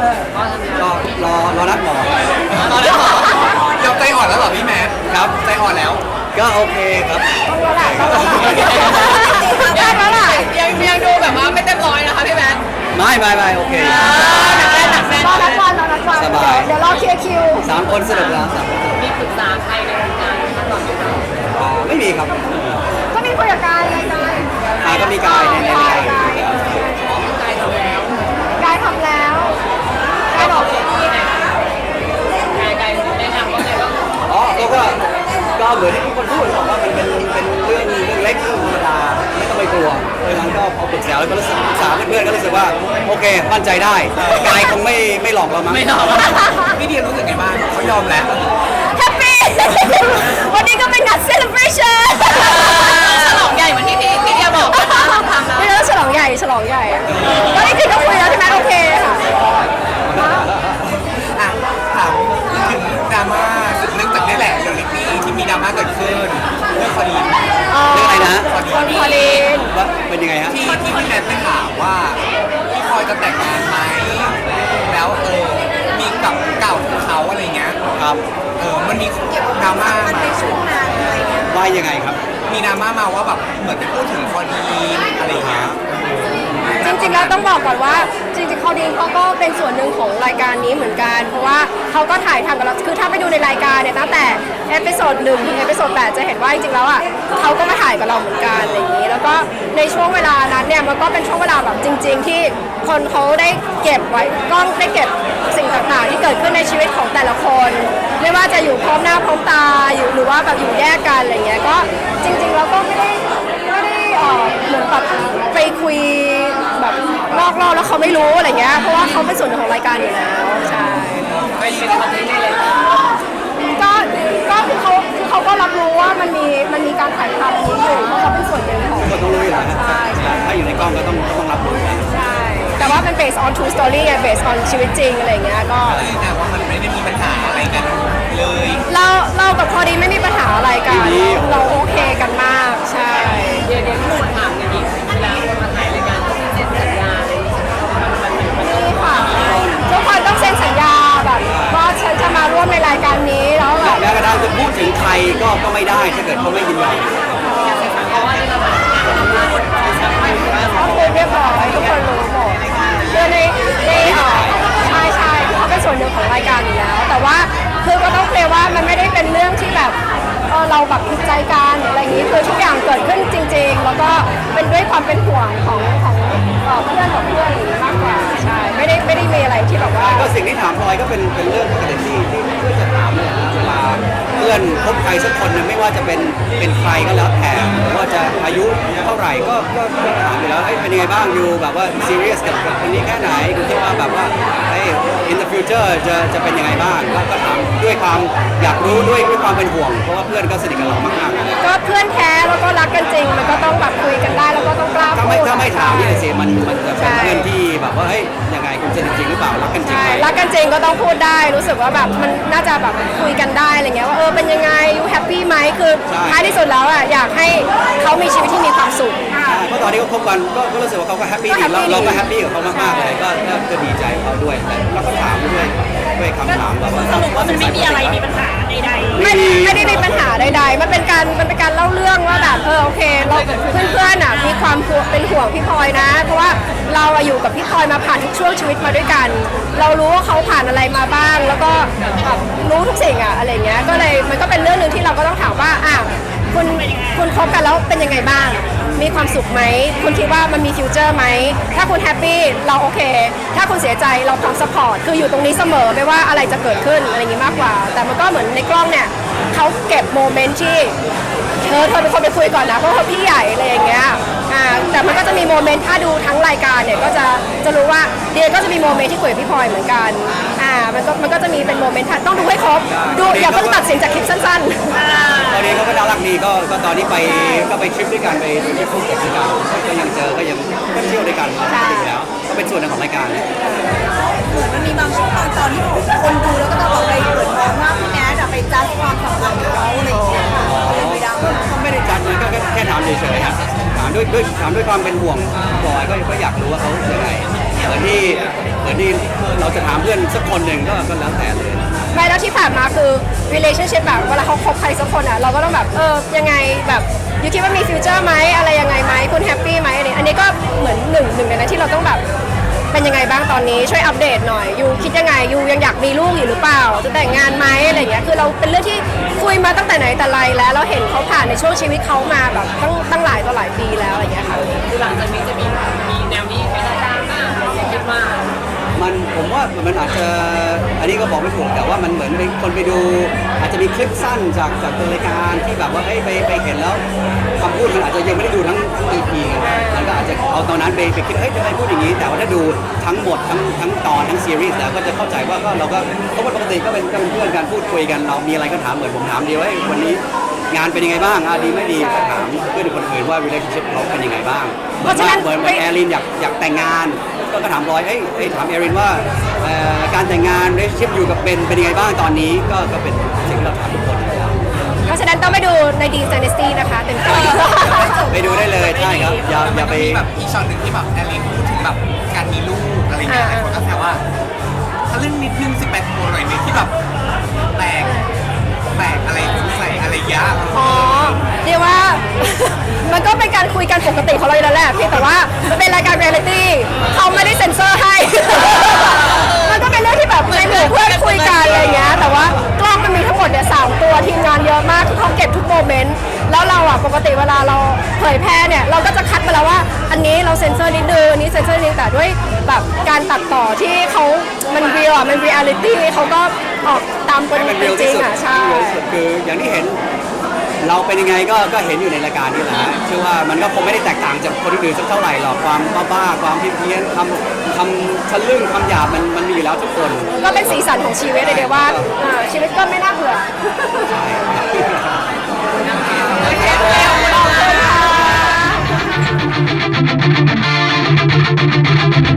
ก็รอรอนัดหมอตอนแรกหมอยอมใจอ่อนแล้วเหรอพี่แมทครับใจอ่อนแล้ว ก็โอเคครับได้แล้วล่ะยังยังดูแบบว่าไม่เต็มร้อยนะคะพี่แมทไม่ไม่ไม่โอเคหนักแน่นหนักแน่น รอนัดวันรอนัดวันสบาย เดี๋ยวรอเคลียร์คิว สามคนสนุกแล้วสามคน มีปรึกษาใครในวงการไหมคะตอนนี้ อ่าไม่มีครับ ก็มีคุยกับกายไงกาย อ่าก็มีกายในใน กาย ใน กาย ใจทำแล้ว กายทำแล้วกายบอก ที่ไหนกายกายแนะนำว่าไงบ้าง อ๋อเขาก็ ก็เหมือนที่ทุกคนพูดบอกว่ามันเป็นเป็นเรื่องเรื่องเล็กเรื่องธรรมดาไม่ต้องไปกลัวเพราะฉะนั้นก็พอปรึกษาแล้วก็รู้สึกปรึกษาเพื่อนๆก็รู้สึกว่าโอเคมั่นใจได้กายคงไม่ไม่หลอกเรามั้งไม่หรอกพี่เดียรู้สึกไงบ้างเขายอมแล้วแฮปปี้วันนี้ก็เป็นงานเเกิดขึ้นเรื่องคดีเรื่องอะไรนะคนพอลินว่าเป็นยังไงฮะที่ที่พี่แมทไปถามว่าพี่พลอยจะแต่งงานไหมแล้วเออมีกับเก่าของเขาอะไรเงี้ยครับเออมันมีดราม่ามาว่ายังไงครับ มีดราม่ามาว่าแบบเหมือนไปพูดถึงคดีอะไรอย่างเงี้ยจริงๆแล้วต้องบอกก่อนว่าจริงๆเขาดีนเขาก็เป็นส่วนหนึ่งของรายการนี้เหมือนกัน เพราะว่าเขาก็ถ่ายทำกับเราคือถ้าไปดูในรายการเนี่ยตั้งแต่เอพิโซดหนึ่งถึงเอพิโซดแปดจะเห็นว่าจริงๆแล้วอะเขาก็มาถ่ายกับเราเหมือนกันอะไรอย่างนี้ แล้วก็ในช่วงเวลานั้นเนี่ยมันก็เป็นช่วงเวลาแบบจริง ๆ ที่คนเขาได้เก็บไว้กล้องได้เก็บสิ่งต่างๆ ที่เกิดขึ้นในชีวิตของแต่ละคน ไม่ว่าจะอยู่พร้อมหน้าพร้อมตาอยู่หรือว่าแบบอยู่แยกกันอะไรเงี้ยก็จริงๆแล้วก็ไม่ได้ไม่ได้เอ่อเหมือนแบบไปคุยแบบนอกรอบแล้วเขาไม่รู้อะไรเงี้ยเพราะว่าเขาเป็นส่วนหนึ่งของรายการอยู่แล้วใช่ เป็นคอนเทนต์ในรายการ ก็ก็คือเขาคือเขาก็ รับรู้ว่ามันมีมันมีการถ่ายทำนี้อยู่เพราะเขาเป็นส่วนหนึ่งของก็ต้องรู้อยู่แล้วฮะใช่ใช่ถ้าอยู่ในกล้องก็ต้องต้องรับรู้นะใช่แต่ว่ามัน based on true story ไง based on ชีวิตจริงอะไรเงี้ยก็แต่ว่ามันไม่ได้มีปัญหาอะไรกันเลยเราเรากับพอดีไม่มีปัญหาอะไรกันเเป็นเรื่องที่แบบเออเราแบบผิดใจกันอะไรอย่างนี้คือทุกอย่างเกิดขึ้นจริง ๆ แล้วก็เป็นด้วยความเป็นห่วงของของเอ่อเพื่อนของเพื่อนมากกว่าใช่ไม่ได้ไม่ได้มีอะไรที่แบบว่า ก็สิ่งที่ถามพลอยก็เป็นเป็นเรื่องปกติที่ที่เพื่อนจะถามเนี่ยนะเวลาเพื่อนพบใครสักคนนึงไม่ว่าจะเป็นเป็นใครก็แล้วแต่หรือว่าจะอายุเท่าไหร่ก็ก็ก็ถามอยู่แล้วเอ้ยเป็นยังไงบ้างอยู่แบบว่าซีเรียสกับกับคนนี้แค่ไหนดูที่ว่าแบบว่า in the future จะจะเป็นยังไงบ้างก็ก็ถามด้วยความอยากรู้ด้วยด้วยความเป็นห่วง เพราะว่าเพื่อนก็สนิทกับเรามากๆก็เพื่อนแท้แล้วก็รักกันจริง มันก็ต้องแบบคุยกันได้แล้วก็ต้องกล้าถ้าพูไม่ดถ้าไม่ถามเนี่ยสิมันมันจะเป็นใช่เพื่อนที่แบบว่าเฮ้ยยังไงคุณสนิทจริงหรือเปล่ารักกันจริงใช่ไหมรักกันจริงก็ต้องพูดได้ รู้สึกว่าแบบมันน่าจะแบบคุยกันได้อะไรเงี้ยว่าเออเป็นยังไงยูแฮปปี้ไหมคือท้ายที่สุดแล้วอะอยากให้เขามีชีวิตที่มีความสุข เพราะตอนนี้เขาคบกันก็ก็รู้สึกว่าเขาก็แฮปปี้ดีก็เรา happy เราก็ดีแฮปปี้กับเขามากๆเลยก็ก็ก็ดีใจกับเขาด้วยแล้วก็ถามด้วยด้วยคำถามแบบว่าสรุปว่ามันไม่มีอะไรมีปัญหาใดไม่ไม่ได้มีปัญหาใดๆ มันเป็นการมันเป็นการเล่าเรื่องว่าแบบเออโอเคเราเพื่อนๆอะมีความห่วงเป็นห่วงพี่พลอยนะ เพราะว่าเราอะอยู่กับพี่พลอยมาผ่านทุกช่วงชีวิตมาด้วยกัน เรารู้ว่าเขาผ่านอะไรมาบ้าง แล้วก็แบบรู้ทุกสิ่งอะอะไรเงี้ยก็เลยมันก็เป็นเรื่องหนึ่งที่เราก็ต้องถามว่าอะคุณคุณคบกันแล้วเป็นยังไงบ้าง มีความสุขไหม คุณคิดว่ามันมีฟิวเจอร์ไหม ถ้าคุณแฮปปี้เราโอเค ถ้าคุณเสียใจเราพร้อมสปอร์ต คืออยู่ตรงนี้เสมอไม่ว่าอะไรจะเกิดขึ้นอะไรอย่างนี้มากกว่า แต่มันก็เหมือนในกล้องเนี่ยเขาเก็บโมเมนต์ที่เธอเธอเป็นคนไปคุยก่อนนะเพราะเขาพี่ใหญ่อะไรอย่างเงี้ย อ่า แต่มันก็จะมีโมเมนต์ถ้าดูทั้งรายการเนี่ยก็จะจะรู้ว่าเดียก็จะมีโมเมนต์ที่คุยกับพี่พลอยเหมือนกันามันก็มันก็จะมีเป็นโมเมนต์ต้องดูให้ครบดูอย่าเพิ่งตัดสินจากคลิปสั้นๆตอนนี้เขาก็น่ารักดีก็ก็ตอนนี้ไปก็ไปทริปด้วยกันไปไปเที่ยวภูเก็ตด้วยกันก็ยังเจอก็ยังก็เที่ยวด้วยกันปกติแล้ว ก็เป็นส่วนหนึ่งของรายการนะเหมือนมันมีบางช่วงบางตอนที่คนดูแล้วก็จะบอกไปเปิดมองว่าพี่แมทอะไปจัดความสัมพันธ์กับเขาอะไรอย่างเงี้ยค่ะไปดังก็ไม่ได้จัดนะก็แค่ถามเฉยๆครับถามด้วยด้วยถามด้วยความเป็นห่วงบอยก็ก็อยากรู้ว่าเขายังไงแเหมือนที่เหมือนที่เราจะถามเพื่อนสักคนหนึ่งก็ก็แล้วแต่เลย ไม่แล้วที่ผ่านมาคือ relationship แบบเวลาเขาคบใครสักคนอะเราก็ต้องแบบเออยังไงแบบยูคิดว่ามีฟิวเจอร์ไหมอะไรยังไงไหมคุณแฮปปี้ไหมอันนี้อันนี้ก็เหมือนหนึ่งหนึ่งในนั้นที่เราต้องแบบเป็นยังไงบ้างตอนนี้ช่วยอัปเดตหน่อยยูคิดยังไงยูยังอยากมีลูกอยู่หรือเปล่า จะแต่งงานไหมอะไรอย่างเงี้ยคือเราเป็นเรื่องที่คุยมาตั้งแต่ไหนแต่ไรแล้วเราเห็นเขาผ่านในช่วงชีวิตเขามาแบบตั้งตั้งหลายต่อหลายปีแล้วอะไรอย่างเงี้ยค่ะ คือหลังจากนี้จะมีมีแนวนี้ คิดว่ามันผมว่ามันอาจจะอันนี้ก็บอกไม่ถูกแต่ว่ามันเหมือนเป็นคนไปดู อาจจะมีคลิปสั้นจากจากรายการที่แบบว่าเอ้ยไปไปเห็นแล้วคำพูดมันอาจจะยังไม่ได้ดูทั้งทั้ง EP ไงมันก็อาจจะเอาตอนนั้นไปไปคิดเฮ้ยทำไมพูดอย่างนี้ แต่ว่าถ้าดูทั้งหมดทั้งทั้งตอนทั้งซีรีส์แล้วก็จะเข้าใจว่าก็เราก็เพราะว่าปกติก็เป็นก็เป็นเพื่อนกันพูดคุยกันเรามีอะไรก็ถามเหมือนผมถามดีว่าเฮ้ยวันนี้งานเป็นยังไงบ้างอะดีไม่ดีก็ถามเพื่อนคนอื่นว่า relationship เขาเป็นยังไงบ้างเหมือนว่าเหมือนเหมือนแอรินอยากอยากแต่งงาน ก็ก็ถามรอยเอ้ยเอ้ยถามเอรินว่าเอ่อการแต่งงาน relationship อยู่กับเบนเป็นยังไงบ้างตอนนี้ ก็ก็เป็นสิ่งที่เราถามทุกคนอยู่แล้วเพราะฉะนั้นต้องไปดูในดีซ y น a s t y นะคะเต็มที่ไปดูได้เลยใช่ครับอย่าอย่าไปมีแบบอีกช็อตหนึ่งที่แบบแอลลีนพูดถึงแบบการมีลูกอะไรเงี้ยหลายคนก็แซวว่า ก็เป็นการคุยกันปกติของเราอยู่แล้วแหละเพียงแต่ว่ามันเป็นรายการเรียลลิตี้เขาไม่ได้เซ็นเซอร์ให้ มันก็เป็นเรื่องที่แบบในหมู่เพื่อนคุยกันอะไรอย่างเงี้ยแต่ว่ากล้องมันมีทั้งหมดเนี่ยสามตัวทีมงานเยอะมากที่เขาเก็บทุกโมเมนต์แล้วเราอะปกติเวลาเราเผยแพร่เนี่ยเราก็จะคัดมาแล้วว่า อันนี้เราเซ็นเซอร์นิดนึงอันนี้เซ็นเซอร์นิดนึงแต่ด้วยแบบการตัดต่อที่เขามันเรียลอะมันเรียลิตี้เขาก็ออกตามเป็นจริงอะใช่ คืออย่างที่เห็น เราเป็นยังไงก็ก็เห็นอยู่ในรายการนี่แหละเชื่อว่ามันก็คงไม่ได้แตกต่างจากคนอื่นสักเท่าไหร่หรอกความบ้าๆความเพี้ยนๆคำคำทะลึ่งคำหยาบมันมันมีอยู่แล้วทุกคนก็เป็นสีสันของชีวิตเลยเดียวว่าชีวิตก็ไม่น่าเบื่อ ใช่ครั